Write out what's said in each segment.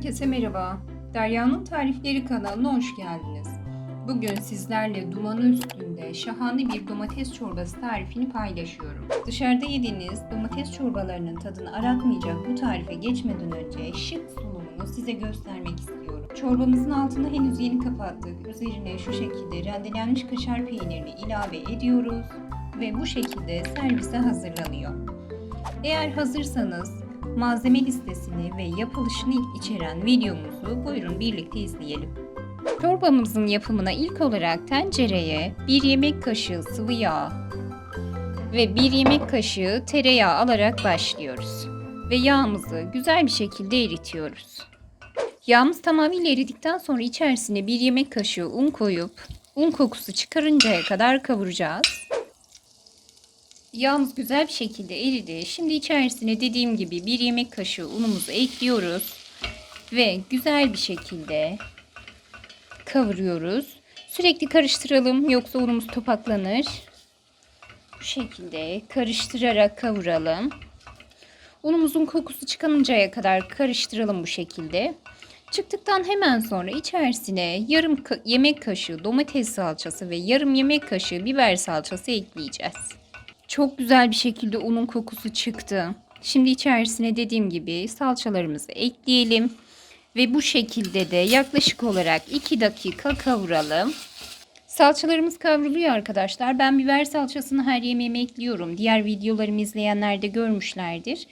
Herkese merhaba. Derya'nın Tarifleri kanalına hoş geldiniz. Bugün sizlerle dumanı üstünde şahane bir domates çorbası tarifini paylaşıyorum. Dışarıda yediğiniz domates çorbalarının tadını aratmayacak bu tarife geçmeden önce şık sunumunu size göstermek istiyorum. Çorbamızın altını henüz yeni kapattık. Üzerine şu şekilde rendelenmiş kaşar peynirini ilave ediyoruz ve bu şekilde servise hazırlanıyor. Eğer hazırsanız malzeme listesini ve yapılışını içeren videomuzu buyurun birlikte izleyelim. Çorbamızın yapımına ilk olarak tencereye 1 yemek kaşığı sıvı yağ ve 1 yemek kaşığı tereyağı alarak başlıyoruz. Ve yağımızı güzel bir şekilde eritiyoruz. Yağımız tamamıyla eridikten sonra içerisine 1 yemek kaşığı un koyup un kokusu çıkarıncaya kadar kavuracağız. Yağımız güzel bir şekilde eridi. Şimdi içerisine dediğim gibi bir yemek kaşığı unumuzu ekliyoruz. Ve güzel bir şekilde kavuruyoruz. Sürekli karıştıralım yoksa unumuz topaklanır. Bu şekilde karıştırarak kavuralım. Unumuzun kokusu çıkanıncaya kadar karıştıralım bu şekilde. Çıktıktan hemen sonra içerisine yarım yemek kaşığı domates salçası ve yarım yemek kaşığı biber salçası ekleyeceğiz. Çok güzel bir şekilde unun kokusu çıktı. Şimdi içerisine dediğim gibi salçalarımızı ekleyelim. Ve bu şekilde de yaklaşık olarak 2 dakika kavuralım. Salçalarımız kavruluyor arkadaşlar. Ben biber salçasını her yemeğime ekliyorum. Diğer videolarımı izleyenler de görmüşlerdir.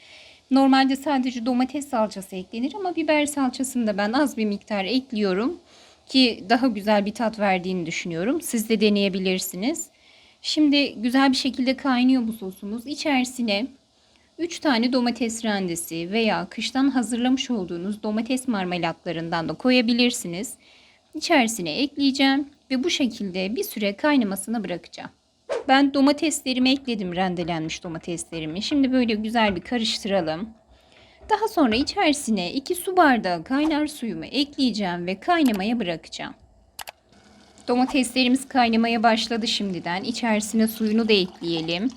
Normalde sadece domates salçası eklenir ama biber salçasını da ben az bir miktar ekliyorum. Ki daha güzel bir tat verdiğini düşünüyorum. Siz de deneyebilirsiniz. Şimdi güzel bir şekilde kaynıyor bu sosumuz. İçerisine 3 tane domates rendesi veya kıştan hazırlamış olduğunuz domates marmelatlarından da koyabilirsiniz. İçerisine ekleyeceğim ve bu şekilde bir süre kaynamasını bırakacağım. Ben domateslerimi ekledim rendelenmiş domateslerimi. Şimdi böyle güzel bir karıştıralım. Daha sonra içerisine 2 su bardağı kaynar suyumu ekleyeceğim ve kaynamaya bırakacağım. Domateslerimiz kaynamaya başladı şimdiden. İçerisine suyunu da ekleyelim.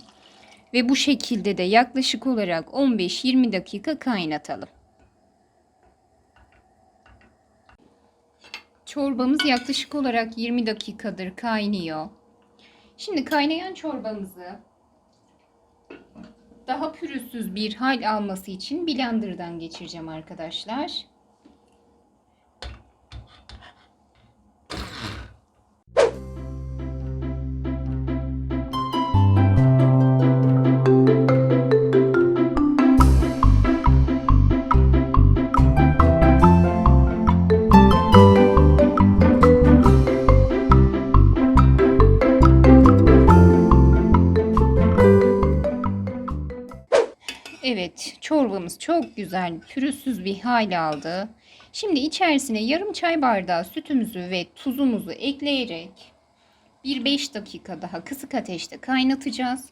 Ve bu şekilde de yaklaşık olarak 15-20 dakika kaynatalım. Çorbamız yaklaşık olarak 20 dakikadır kaynıyor. Şimdi kaynayan çorbamızı daha pürüzsüz bir hal alması için blenderdan geçireceğim arkadaşlar. Evet, çorbamız çok güzel, pürüzsüz bir hal aldı. Şimdi içerisine yarım çay bardağı sütümüzü ve tuzumuzu ekleyerek bir 5 dakika daha kısık ateşte kaynatacağız.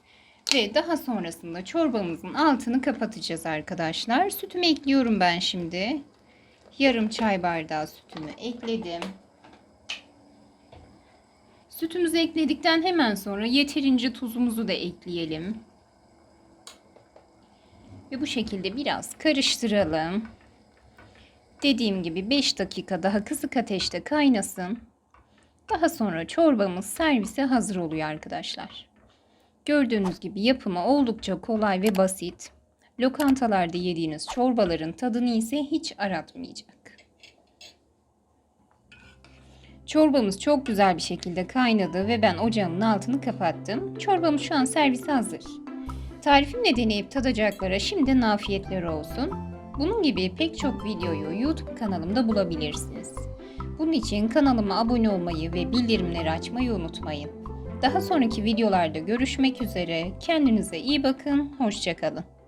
Ve daha sonrasında çorbamızın altını kapatacağız arkadaşlar. Sütümü ekliyorum ben şimdi. Yarım çay bardağı sütümü ekledim. Sütümüzü ekledikten hemen sonra yeterince tuzumuzu da ekleyelim. Ve bu şekilde biraz karıştıralım. Dediğim gibi 5 dakika daha kısık ateşte kaynasın. Daha sonra çorbamız servise hazır oluyor arkadaşlar. Gördüğünüz gibi yapımı oldukça kolay ve basit. Lokantalarda yediğiniz çorbaların tadını ise hiç aratmayacak. Çorbamız çok güzel bir şekilde kaynadı ve ben ocağımın altını kapattım. Çorbamız şu an servise hazır. Tarifimle deneyip tadacaklara şimdiden afiyetler olsun. Bunun gibi pek çok videoyu YouTube kanalımda bulabilirsiniz. Bunun için kanalıma abone olmayı ve bildirimleri açmayı unutmayın. Daha sonraki videolarda görüşmek üzere. Kendinize iyi bakın. Hoşçakalın.